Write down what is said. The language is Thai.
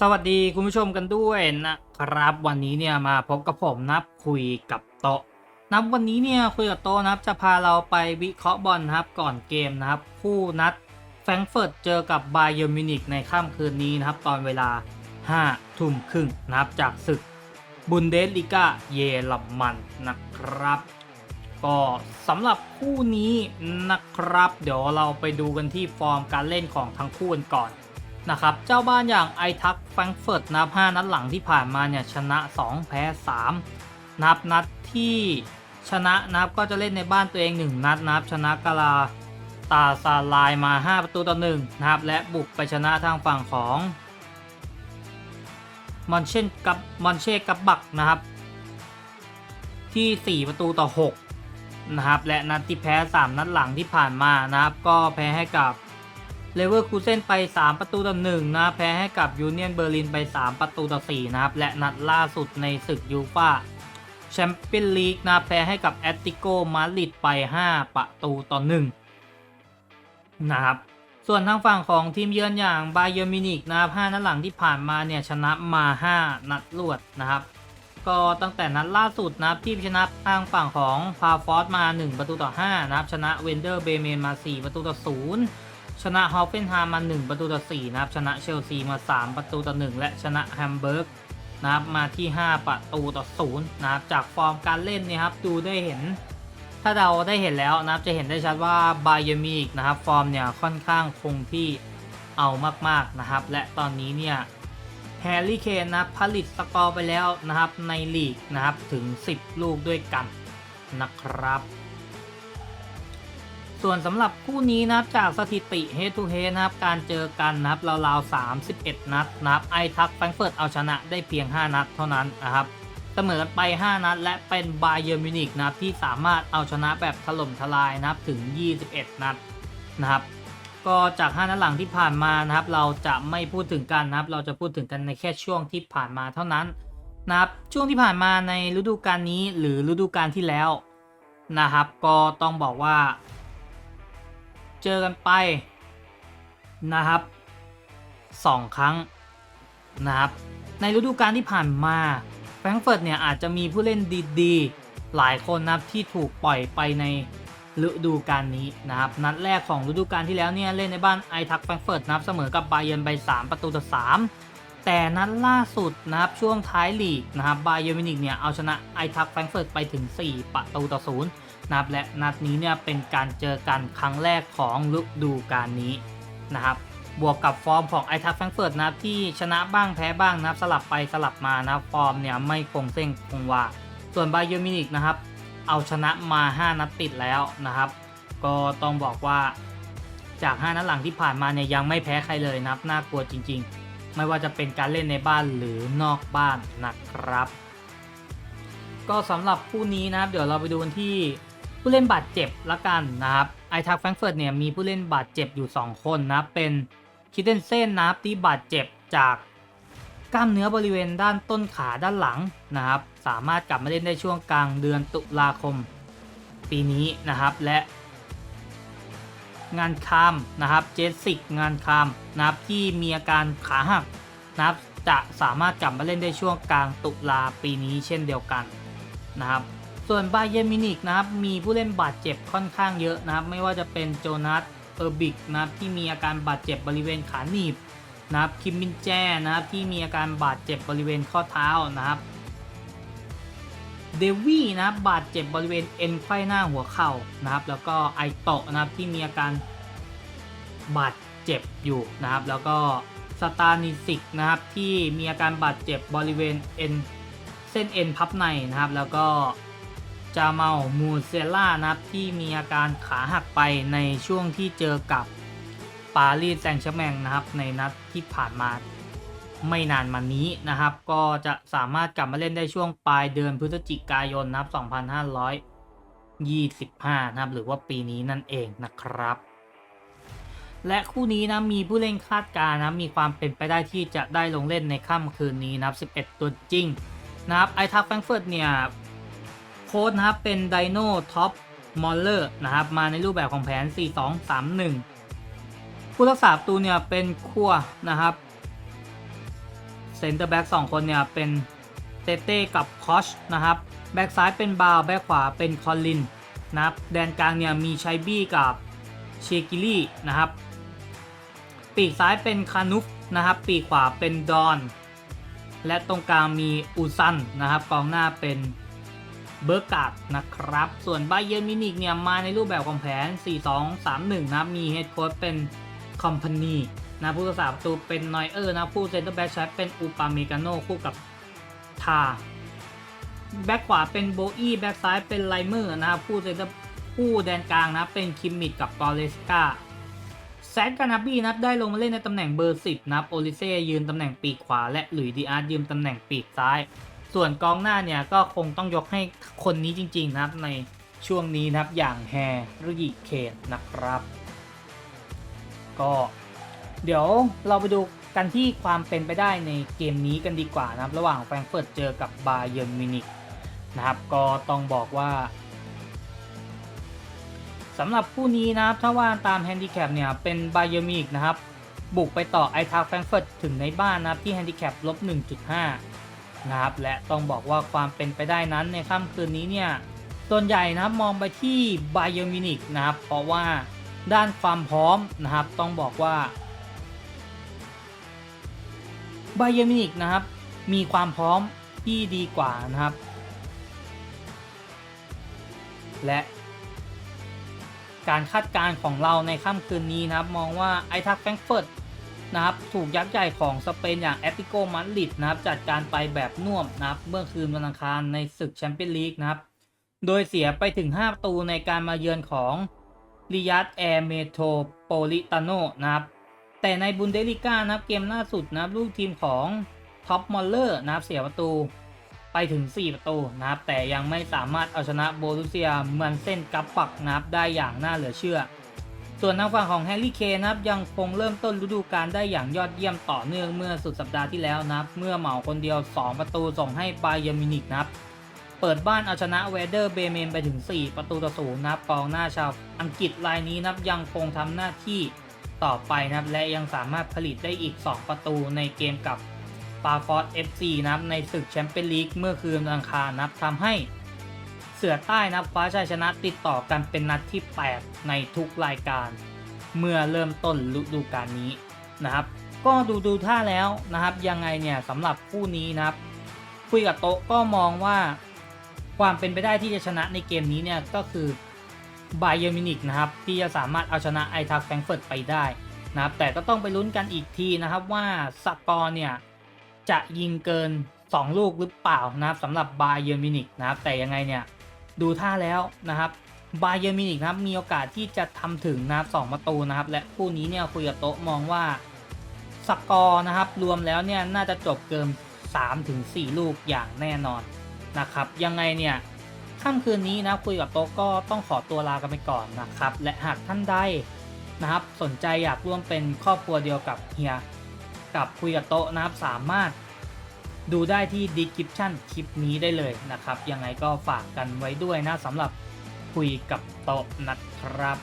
สวัสดีคุณผู้ชมกันด้วยนะครับ วันนี้เนี่ยมาพบกับผมนับคุยกับโตะนับวันนี้เนี่ยคุยกับโตะนะครับจะพาเราไปวิเคราะห์บอลนะครับก่อนเกมนะครับ คู่นัดแฟรงเฟิร์ตเจอกับบาเยอร์มิวนิกในค่ำคืนนี้นะครับตอนเวลา5ทุ่มครึ่งนะครับจากศึกบุนเดสลิก้าเยอรมันนะครับ ก็สำหรับคู่นี้นะครับ เดี๋ยวเราไปดูกันที่ฟอร์มการเล่นของทั้งคู่กันก่อน นะครับ เจ้าบ้านอย่างไอทักแฟรงเฟิร์ตนับ 5 นัดหลังที่ผ่านมาเนี่ยชนะ 2 แพ้ 3 นับนัดที่ชนะนับก็จะเล่นในบ้านตัวเอง 1 นัดนับ ชนะกาลาตาซาลายมา 5 ประตูต่อ1นะครับ และบุกไปชนะทางฝั่งของมอนเช่นกับมอนเช่กับบักนะครับ ที่ 4 ประตูต่อ 6 นะครับ และนัดที่แพ้ 3 นัดหลังที่ผ่านมานะครับ ก็แพ้ให้กับ เลเวอร์คูเซนไป 3 ประตูต่อ1นะ แพ้ให้กับยูเนียนเบอร์ลินไป 3 ประตูต่อ4นะครับ และนัดล่าสุดในศึกยูฟาแชมเปี้ยนลีกนะ แพ้ให้กับแอตติโกมาดริดไป 5 ประตูต่อ1นะครับส่วนทางฝั่งของทีมเยือนอย่างบาเยอร์มินิกนะครับ5นัดหลังที่ผ่านมาเนี่ยชนะมา 5 นัดรวดนะครับ ก็ตั้งแต่นัดล่าสุดนะครับที่ชนะทางฝั่งของพาฟอสมา 1 ประตูต่อ5นะครับชนะเวนเดอร์เบเมนมา 4 ประตูต่อ0 ชนะฮอฟเฟนไฮม์มา 1 ประตูต่อ4นะครับ ชนะเชลซีมา 3 ประตูต่อ 1 และชนะแฮมเบิร์กนะครับมาที่ 5 ประตูต่อ0นะครับจากฟอร์มการเล่นเนี่ยครับดูได้เห็น ถ้าเราได้เห็นแล้วนะครับจะเห็นได้ชัดว่าบาเยมิกนะครับฟอร์มเนี่ยค่อนข้างคงที่เอามากๆนะครับ และตอนนี้เนี่ยแฮร์รี่เคนนะผลิตสกอร์ไปแล้วนะครับในลีกนะครับถึง 10 ลูกด้วยกันนะครับ ส่วนสำหรับคู่นี้นะครับจากสถิติ Head to Head นะครับการเจอกันนะครับราวๆ31 นัดนะครับไอทักแฟรงเฟิร์ตเอาชนะได้เพียง 5 นัดเท่านั้นนะครับเสมอกันไป 5 นัด และเป็นบาเยอร์มิวนิกนะครับที่สามารถเอาชนะแบบถล่มทลายนะครับถึง 21 นัดนะครับก็จาก 5 นัดหลังที่ผ่านมานะครับเราจะไม่พูดถึงกันนะครับเราจะพูดถึงกันในแค่ช่วงที่ผ่านมาเท่านั้นนะครับช่วงที่ผ่านมาในฤดูกาลนี้หรือฤดูกาลที่แล้วนะครับก็ต้องบอกว่า เจอกันไปนะครับสองครั้งนะครับในฤดูกาลที่ผ่านมาแฟรงเฟิร์ตเนี่ยอาจจะมีผู้เล่นดีๆ หลายคนนะครับที่ถูกปล่อยไปในฤดูกาลนี้นะครับนัดแรกของฤดูกาลที่แล้วเนี่ยเล่นในบ้านไอทักแฟรงเฟิร์ตนะครับเสมอกับบาเยนไป 3 ประตูต่อ 3 แต่นัดล่าสุดนะครับช่วงท้ายลีกนะครับบาเยนมินิกเนี่ยเอาชนะไอทักแฟรงเฟิร์ตไปถึง 4 ประตูต่อ 0 นะครับและนัดนี้เนี่ยเป็นการเจอกันครั้งแรกของฤดูกาลนี้นะครับบวกกับฟอร์มของไอทักแฟงเฟิร์ตนะครับที่ชนะบ้างแพ้บ้างนะครับสลับไปสลับมานับฟอร์มเนี่ยไม่คงเส้นคงวาส่วนบาเยอร์มินิกนะครับเอาชนะมา 5 นัดติดแล้วนะครับ ก็ต้องบอกว่าจาก 5 นัดหลังที่ผ่านมาเนี่ยยังไม่แพ้ใครเลยนะครับน่ากลัวจริง ๆ ไม่ว่าจะเป็นการเล่นในบ้านหรือนอกบ้านนะครับ ก็สำหรับคู่นี้นะครับ เดี๋ยวเราไปดูกันที่ ผู้เล่นบาดเจ็บละกันนะครับไอทักแฟรงเฟิร์ตเนี่ยมีผู้เล่นบาดเจ็บอยู่ 2 คนนะเป็นคิดเดนเซนนะครับที่บาดเจ็บจากกล้ามเนื้อบริเวณด้านต้นขาด้านหลังนะครับ สามารถกลับมาเล่นได้ช่วงกลางเดือนตุลาคมปีนี้นะครับและงานคามนะครับเจสสิกงานคามนะครับที่มีอาการขาหักนะครับจะสามารถกลับมาเล่นได้ช่วงกลางตุลาปีนี้เช่นเดียวกันนะครับ ส่วนบาเยมินิกนะครับมีผู้เล่นบาดเจ็บค่อนข้างเยอะนะครับ ไม่ว่าจะเป็นโจนัสเออร์บิกนะครับที่มีอาการบาดเจ็บบริเวณขาหนีบนะครับคิมมินแจนะครับที่มีอาการบาดเจ็บบริเวณข้อเท้านะครับเดวี่นะครับบาดเจ็บบริเวณเอ็นไขว้หน้าหัวเข่านะครับ แล้วก็ไอโตะนะครับที่มีอาการบาดเจ็บอยู่นะครับ แล้วก็สตานิสิกนะครับที่มีอาการบาดเจ็บบริเวณเอ็นเส้นเอ็นพับในนะครับ แล้วก็ จาเมามูเซล่านะครับที่มีอาการขาหักไปในช่วงที่เจอกับปารีสแซงต์แชร์แมงนะครับในนัดที่ผ่านมาไม่นานมานี้นะครับ ก็จะสามารถกลับมาเล่นได้ช่วงปลายเดือนพฤศจิกายนนะครับ 2525 นะครับ หรือว่าปีนี้นั่นเองนะครับ และคู่นี้นะมีผู้เล่นคาดการณ์นะมีความเป็นไปได้ที่จะได้ลงเล่นในค่ำคืนนี้นะครับ 11 ตัวจริงนะครับไอทักแฟรงเฟิร์ตเนี่ย โค้ดนะครับเป็นไดโนท็อปมอลเลอร์นะครับมาในรูปแบบของแผน 4-2-3-1 ผู้รักษาประตูเนี่ยเป็นขั้วนะครับเซนเตอร์แบ็กสองคนเนี่ยเป็นเตเต้กับคอชนะครับแบ็กซ้ายเป็นบาวแบ็กขวาเป็นคอลลินนะครับแดนกลางเนี่ยมีชัยบี้กับเชกิลี่นะครับปีกซ้ายเป็นคานุฟนะครับปีกขวาเป็นดอน และตรงกลางมีอูซันนะครับกองหน้าเป็น เบอร์กาดนะครับ ส่วนไบเย r n มินิกเนี่ยมาในรูปแบบของแผน 4-2-3-1 นะมีเฮดโค้ชเป็นคอมพานีนะผู้รักษาประตูเป็นนอยเออร์นะผู้เซนเตอร์แบ็กใช้เป็นอูปาเมกาโนคู่กับทาแบ็กขวาเป็นโบอี้แบ็กซ้ายเป็นไลเมอร์นะครับผู้เซนเตอร์ผู้แดนกลางนะเป็นคิมมิดกับกอเลสกาแซดกานาบี้นับได้ลงมาเล่นในตำแหน่งเบอร์ 10นะโอลิเซ่ยืนตำแหน่งปีกขวา และหลุยดีอาร์ยืนตำแหน่งปีกซ้าย ส่วนกองหน้าเนี่ยก็คงต้องยกให้คนนี้จริง ๆ นะครับในช่วงนี้นะครับอย่างแฮร์รี่เคนนะครับ ก็เดี๋ยวเราไปดูกันที่ความเป็นไปได้ในเกมนี้กันดีกว่านะครับ ระหว่างแฟรงเฟิร์ตเจอกับบาเยิร์นมิวนิกนะครับก็ต้องบอกว่าสำหรับคู่นี้นะครับถ้าว่าตามแฮนดิแคปเนี่ยเป็นไบเยอร์มิกนะครับ บุกไปต่อไอทาแฟรงเฟิร์ตถึงในบ้านนะครับที่แฮนดิแคปลบ1.5 นะครับและต้องบอกว่าความเป็นไปได้นั้นในค่ำคืนนี้เนี่ยส่วนใหญ่นะครับมองไปที่ไบเยอร์มินิกนะครับเพราะว่าด้านความพร้อมนะครับต้องบอกว่าไบเยอร์มินิกนะครับมีความพร้อมที่ดีกว่านะครับ และการคาดการณ์ของเราในค่ำคืนนี้นะครับ มองว่าไอทักแฟรงก์เฟิร์ต นะครับถูกยักษ์ใหญ่ของสเปนอย่างแอตติโกมาดริดนะครับจัดการไปแบบน่วมนะครับเมื่อคืนวันอังคารในศึกแชมเปี้ยนลีกนะครับโดยเสียไปถึง 5 ประตูในการมาเยือนของริยัตแอร์เมโทรโปลิตาโนนะครับแต่ในบุนเดลิก้านะครับเกมล่าสุดนะครับลูกทีมของท็อปมอลเลอร์นะครับเสียประตูไปถึง 4 ประตูนะครับแต่ยังไม่สามารถเอาชนะโบรุเซียเมือนเส้นกับปักนะครับได้อย่างน่าเหลือเชื่อ ส่วนทางฝั่งของแฮร์รี่เคนนะครับยังคงเริ่มต้นฤดูกาลได้อย่างยอดเยี่ยมต่อเนื่องเมื่อสุดสัปดาห์ที่แล้วนะครับ เมื่อเหมาคนเดียว 2 ประตูส่งให้บาเยอร์มินิกนะครับ เปิดบ้านเอาชนะเวเดอร์เบเมนไปถึง 4 ประตูต่อศูนย์นะครับกองหน้าชาวอังกฤษรายนี้นะครับยังคงทำหน้าที่ต่อไปนะครับ และยังสามารถผลิตได้อีก 2 ประตูในเกมกับปาฟอร์ด FC นะครับในศึกแชมเปี้ยนลีกเมื่อคืนวันอังคารนะครับทำให้ เสือใต้นับคว้าชัยชนะติดต่อกันเป็นนัดที่ 8 ในทุกรายการ เมื่อเริ่มต้นฤดูกาลนี้นะครับ ก็ดูดูท่าแล้วนะครับ ยังไงเนี่ยสำหรับคู่นี้นะครับ คุยกับโต๊ะก็มองว่าความเป็นไปได้ที่จะชนะในเกมนี้เนี่ยก็คือไบเยอร์มินิกนะครับที่จะสามารถเอาชนะไอทักแฟรงเฟิร์ตไปได้นะครับแต่ก็ต้องไปลุ้นกันอีกทีนะครับว่าสกอร์เนี่ยจะยิงเกิน 2 ลูกหรือเปล่านะครับสำหรับบาเยอร์มินิกนะครับแต่ยังไงเนี่ย ดูท่าแล้วนะครับบาเยอร์มินิกนะครับมีโอกาสที่จะทำถึงนะครับ2ประตูนะครับ และคู่นี้เนี่ยคุยกับโต๊ะมองว่าสกอร์นะครับ รวมแล้วเนี่ยน่าจะจบเกิน3-4ลูกอย่างแน่นอนนะครับ ยังไงเนี่ยค่ำคืนนี้นะคุยกับโต๊ะก็ต้องขอตัวลากันไปก่อนนะครับ และหากท่านใดนะครับ สนใจอยากร่วมเป็นครอบครัวเดียวกับเฮีย กับคุยกับโต๊ะนะครับสามารถ ดูได้ที่ description คลิปนี้ได้เลยนะครับ ยังไงก็ฝากกันไว้ด้วยนะสำหรับคุยกับโต๊ะนะครับ